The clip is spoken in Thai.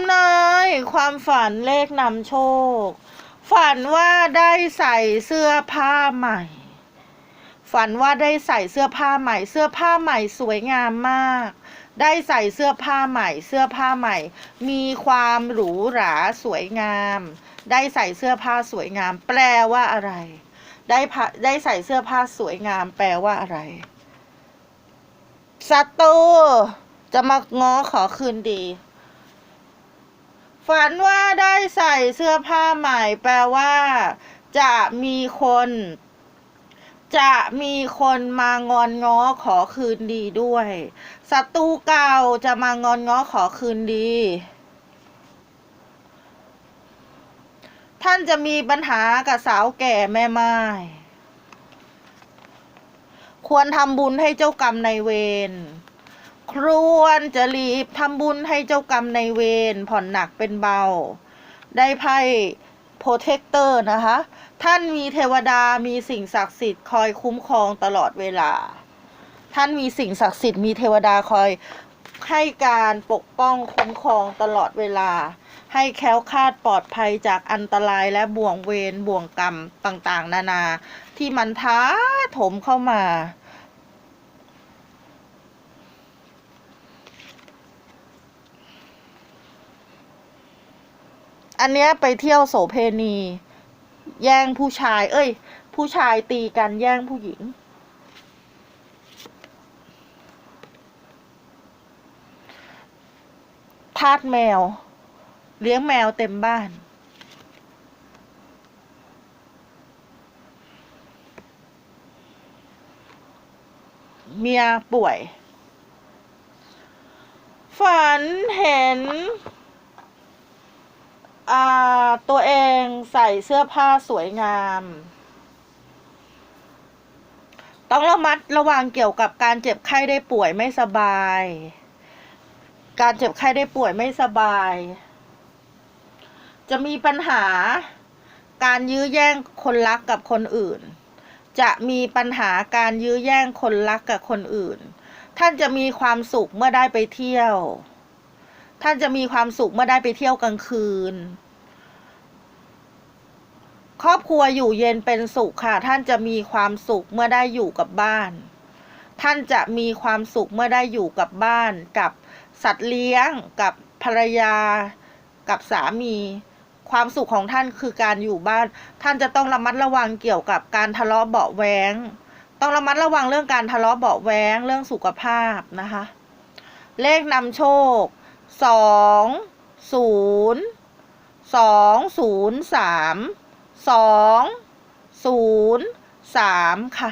ำนายความฝันเลขนำโชค ฝันว่าได้ใส่เสื้อผ้าใหม่ ฝันว่าได้ใส่เสื้อผ้าใหม่ เสื้อผ้าใหม่สวยงามมาก ได้ใส่เสื้อผ้าใหม่ เสื้อผ้าใหม่ มีความหรูหราสวยงาม ได้ใส่เสื้อผ้าสวยงาม แปลว่าอะไร ได้ได้ใส่เสื้อผ้าสวยงาม แปลว่าอะไรศัตรูจะมาง้อขอคืนดี ฝันว่าได้ใส่เสื้อผ้าใหม่ แปลว่า จะมีคน จะมีคนมางอนง้อขอคืนดีด้วยศัตรูเก่าจะมางอนง้อขอคืนดีท่านจะมีปัญหากับสาวแก่แม่ไม้ควรทำบุญให้เจ้ากรรมในเวร ควรจะรีบทำบุญให้เจ้ากรรมในเวรผ่อนหนักเป็นเบา ได้ไพ่โปรเทคเตอร์นะคะ ท่านมีเทวดามีสิ่งศักดิ์สิทธิ์คอยคุ้มครองตลอดเวลา ท่านมีสิ่งศักดิ์สิทธิ์มีเทวดาคอยให้การปกป้องคุ้มครองตลอดเวลา ให้แคล้วคลาดปลอดภัยจากอันตรายและบ่วงเวรบ่วงกรรมต่างๆ นานา ที่มันท้าถมเข้ามา อันเนี้ยไปเที่ยวโสเพณี แย่งผู้ชาย เอ้ย ผู้ชายตีกันแย่งผู้หญิง ทาสแมว เลี้ยงแมวเต็มบ้านเมียป่วย ฝันเห็น ตัวเองใส่เสื้อผ้าสวยงาม ต้องระมัดระวังเกี่ยวกับการเจ็บไข้ได้ป่วยไม่สบาย การเจ็บไข้ได้ป่วยไม่สบาย จะมีปัญหาการยื้อแย่งคนรักกับคนอื่น จะมีปัญหาการยื้อแย่งคนรักกับคนอื่น ท่านจะมีความสุขเมื่อได้ไปเที่ยว ท่านจะมีความสุขเมื่อได้ไปเที่ยวกลางคืน ครอบครัวอยู่เย็นเป็นสุขค่ะ ท่านจะมีความสุขเมื่อได้อยู่กับบ้าน ท่านจะมีความสุขเมื่อได้อยู่กับบ้าน กับสัตว์เลี้ยง กับภรรยา กับสามี ความสุขของท่านคือการอยู่บ้าน ท่านจะต้องระมัดระวังเกี่ยวกับการทะเลาะเบาะแว้งต้องระมัดระวังเรื่องการทะเลาะเบาะแว้งเรื่องสุขภาพนะคะ เลขนำโชคสองศูนย์สองศูนย์สาม สองศูนย์สามค่ะ